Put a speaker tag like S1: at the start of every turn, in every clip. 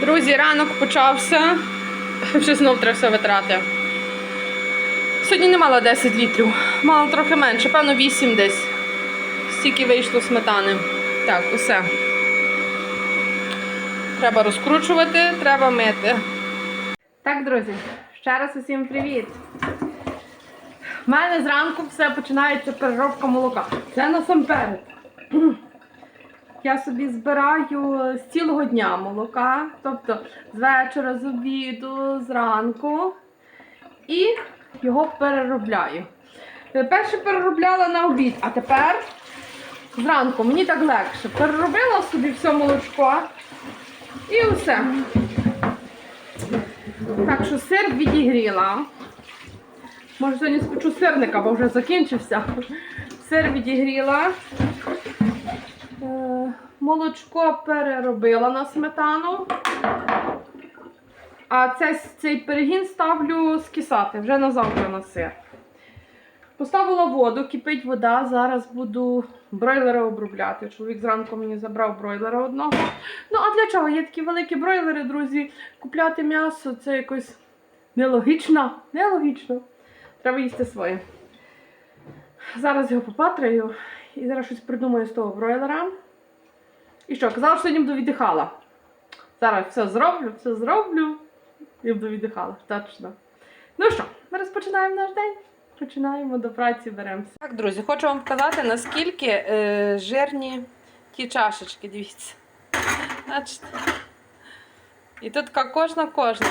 S1: Друзі, ранок почався. Вже знов треба все витрати. Сьогодні не мала 10 літрів, мала трохи менше, певно 8 десь. Стільки вийшло сметани. Так, усе. Треба розкручувати, треба мити. Так, друзі, ще раз усім привіт. У мене зранку все починається переробка молока. Це насамперед. Я собі збираю з цілого дня молока, тобто з вечора, з обіду, зранку, і його переробляю. Перше переробляла на обід, а тепер зранку мені так легше. Переробила собі все молочко і все. Так що сир відігріла. Може сьогодні спечу сирника, бо вже закінчився. Сир відігріла. Молочко переробила на сметану. А цей, цей перегін ставлю скисати вже на завтра на сир. Поставила воду, кипить вода. Зараз буду бройлера обробляти. Чоловік зранку мені забрав бройлера одного. Ну, а для чого? Є такі великі бройлери, друзі. Купляти м'ясо це якось нелогічно. Нелогічно. Треба їсти своє. Зараз його попатраю і зараз щось придумаю з того бройлера. І що, казала, що сьогодні буду віддихала. Зараз все зроблю, все зроблю і буду віддихала, точно. Ну що, ми розпочинаємо наш день. Починаємо до праці беремося. Так, друзі, хочу вам показати, наскільки е, жирні ті чашечки, дивіться. Бачите? І тут така кожна кожна.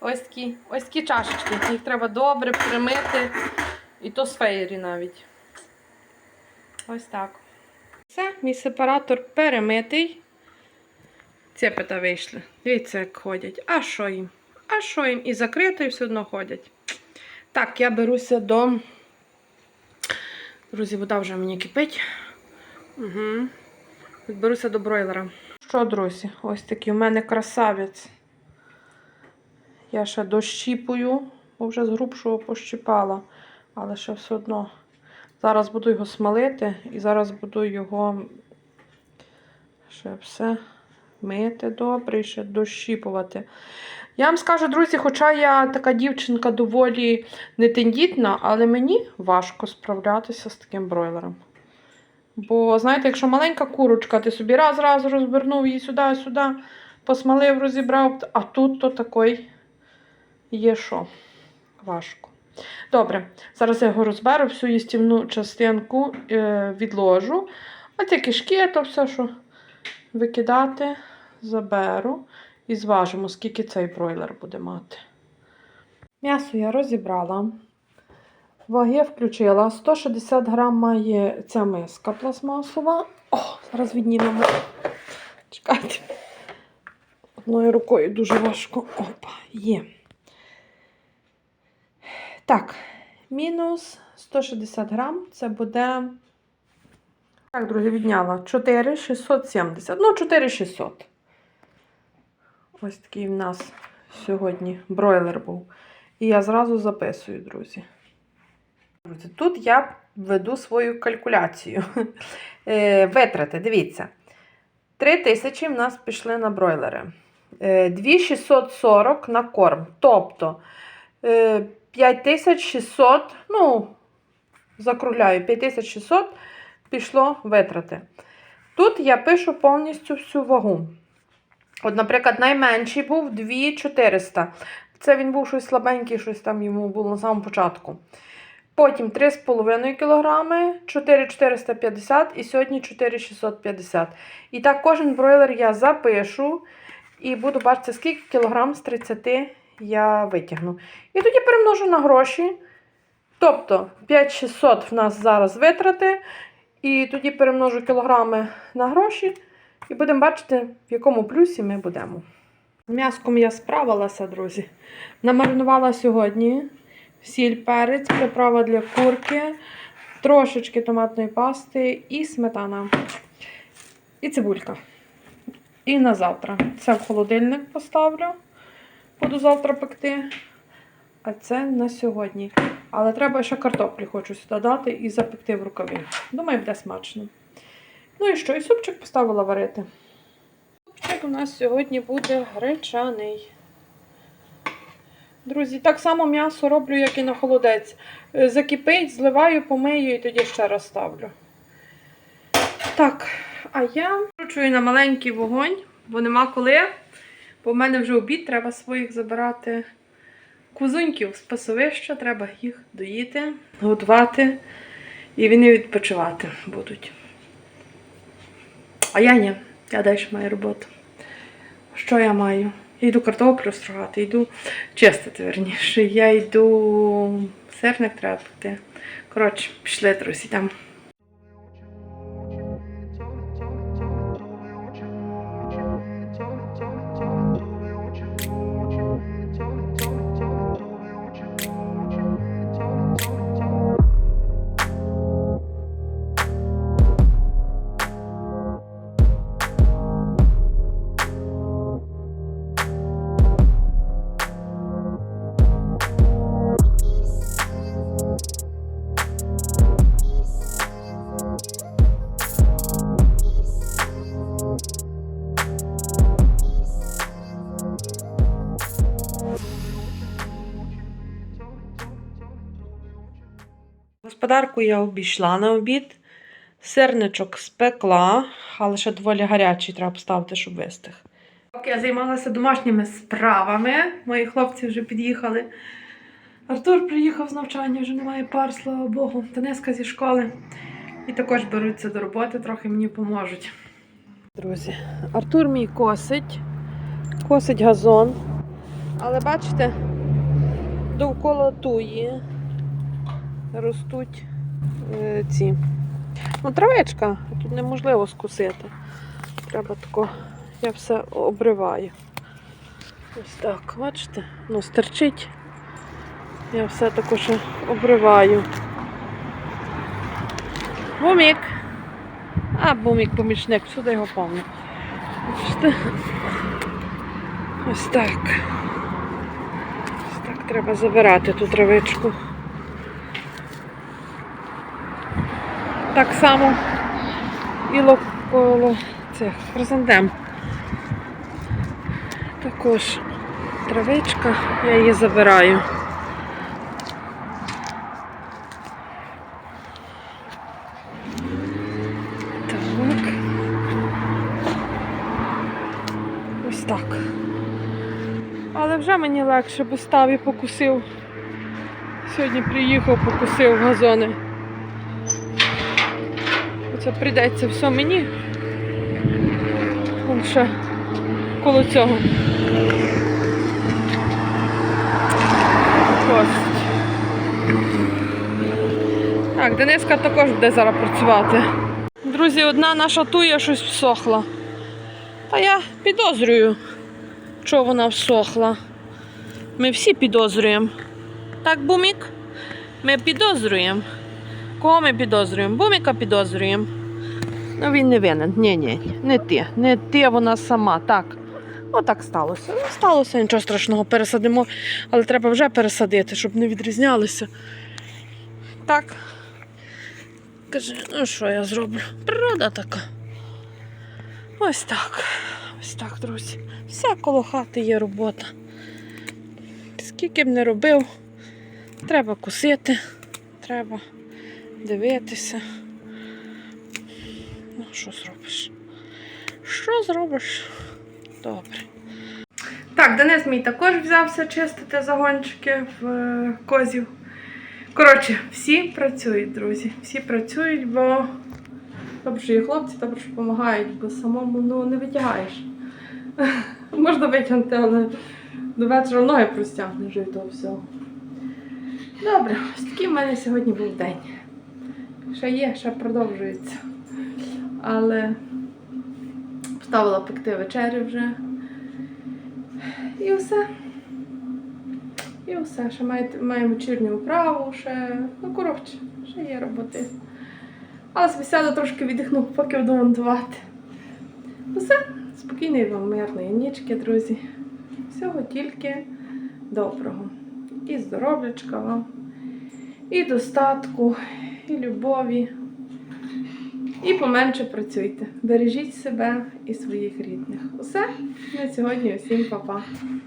S1: Ось такі, ось такі чашечки. Їх треба добре примити. І то з феєрі навіть. Ось так. Все, мій сепаратор перемитий. Цепета вийшли. Дивіться, як ходять. А що їм? А що їм? І закрито, і все одно ходять. Так, я беруся до. Друзі, вода вже мені кипить. Угу. Беруся до бройлера. Що, друзі, ось такий у мене красавець. Я ще дощіпую, бо вже з грубшого пощипала, але ще все одно. Зараз буду його смалити і зараз буду його ще все мити добре і ще дощіпувати. Я вам скажу, друзі, хоча я така дівчинка доволі нетендітна, але мені важко справлятися з таким бройлером. Бо, знаєте, якщо маленька курочка, ти собі раз-раз розвернув її сюди-сюди, посмалив, розібрав, а тут то такий є що. Важко. Добре, зараз я його розберу, всю їстівну частинку е, відложу. А ті кишки, то все, що викидати, заберу і зважимо, скільки цей бройлер буде мати. М'ясо я розібрала. Ваги включила. 160 грам має ця миска пластмасова. О, зараз віднімемо. Чекайте. Одною рукою дуже важко. Опа, є. Так, мінус 160 грам. Це буде. Так, друзі, відняла 4,670. Ну, 4,600. Ось такий в нас сьогодні бройлер був. І я зразу записую, друзі. Тут я веду свою калькуляцію. Е, Витрати, дивіться. 3 тисячі в нас пішли на бройлери. Е, 2640 на корм. Тобто е, 5600, ну, закругляю, 5600 пішло витрати. Тут я пишу повністю всю вагу. От, наприклад, найменший був 2400. Це він був щось слабенький, щось там йому було на самому початку. Потім 3,5 кг, 4,450 і сьогодні 4,650. І так кожен бройлер я запишу і буду бачити, скільки кілограм з 30 я витягну. І тоді перемножу на гроші. Тобто 5600 в нас зараз витрати. І тоді перемножу кілограми на гроші. І будемо бачити, в якому плюсі ми будемо. М'яском я справилася, друзі. Намаринувала сьогодні сіль, перець, приправа для курки, трошечки томатної пасти і сметана. І цибулька. І на завтра. Це в холодильник поставлю. Буду завтра пекти. А це на сьогодні. Але треба ще картоплі хочу сюди дати і запекти в рукаві. Думаю, буде смачно. Ну і що? І супчик поставила варити. Супчик у нас сьогодні буде гречаний. Друзі, так само м'ясо роблю, як і на холодець. Е, Закипить, зливаю, помию і тоді ще раз ставлю. Так, а я вкручую на маленький вогонь, бо нема коли. Бо в мене вже обід, треба своїх забирати кузуньків з пасовища, треба їх доїти, годувати, і вони відпочивати будуть. А я ні, я далі маю роботу. Що я маю? Я йду картоплю строгати, йду чистити, верніше. Я йду сирник треба пекти. Коротше, пішли, друзі, там. Господарку я обійшла на обід. Сирничок спекла, але ще доволі гарячий треба поставити, щоб вистиг. Поки я займалася домашніми справами, мої хлопці вже під'їхали. Артур приїхав з навчання, вже немає пар, слава Богу. Денеска зі школи. І також беруться до роботи, трохи мені поможуть. Друзі, Артур мій косить, косить газон. Але бачите, довкола туї ростуть е, ці. Ну, травичка, тут неможливо скусити. Треба тако, я все обриваю. Ось так, бачите? Ну, стерчить. Я все також обриваю. Бумік. А, бумік, помічник, сюди його повно. Бачите? Ось так. Ось так треба забирати ту травичку. Так само і коло цих хризантем. Також травичка, я її забираю. Так. Ось так. Але вже мені легше, бо став і покусив. Сьогодні приїхав, покусив газони. Це прийдеться все мені. Вон ще коло цього. Кость. Так, Дениска також буде зараз працювати. Друзі, одна наша туя щось всохла. Та я підозрюю, що вона всохла. Ми всі підозрюємо. Так, Бумік? Ми підозрюємо. Кого ми підозрюємо? Буміка підозрюємо. Ну він не винен. Ні, ні, не ти. Не ти, вона сама. Так. Отак сталося. Ну, сталося, нічого страшного, пересадимо, але треба вже пересадити, щоб не відрізнялися. Так. Каже, ну що я зроблю? Природа така. Ось так. Ось так, друзі. Все коло хати є робота. Скільки б не робив, треба кусити, треба дивитися. Ну, що зробиш? Що зробиш? Добре. Так, Денис мій також взявся чистити загончики в е, козів. Коротше, всі працюють, друзі. Всі працюють, бо добре, що є хлопці, добре, що допомагають, бо самому ну, не витягаєш. Можна витягнути, але до вечора ноги простягнеш і того всього. Добре, ось такий в мене сьогодні був день. Ще є, ще продовжується. Але поставила пекти вечерю вже. І все. І все. Ще має, маємо вечірню управу, ще. Ну, коротше, ще є роботи. Але спеціально трошки віддихну, поки буду монтувати. Все, спокійної вам мирної нічки, друзі. Всього тільки доброго. І здоров'ячка вам, і достатку, і любові. І поменше працюйте. Бережіть себе і своїх рідних. Усе на сьогодні. Усім па-па.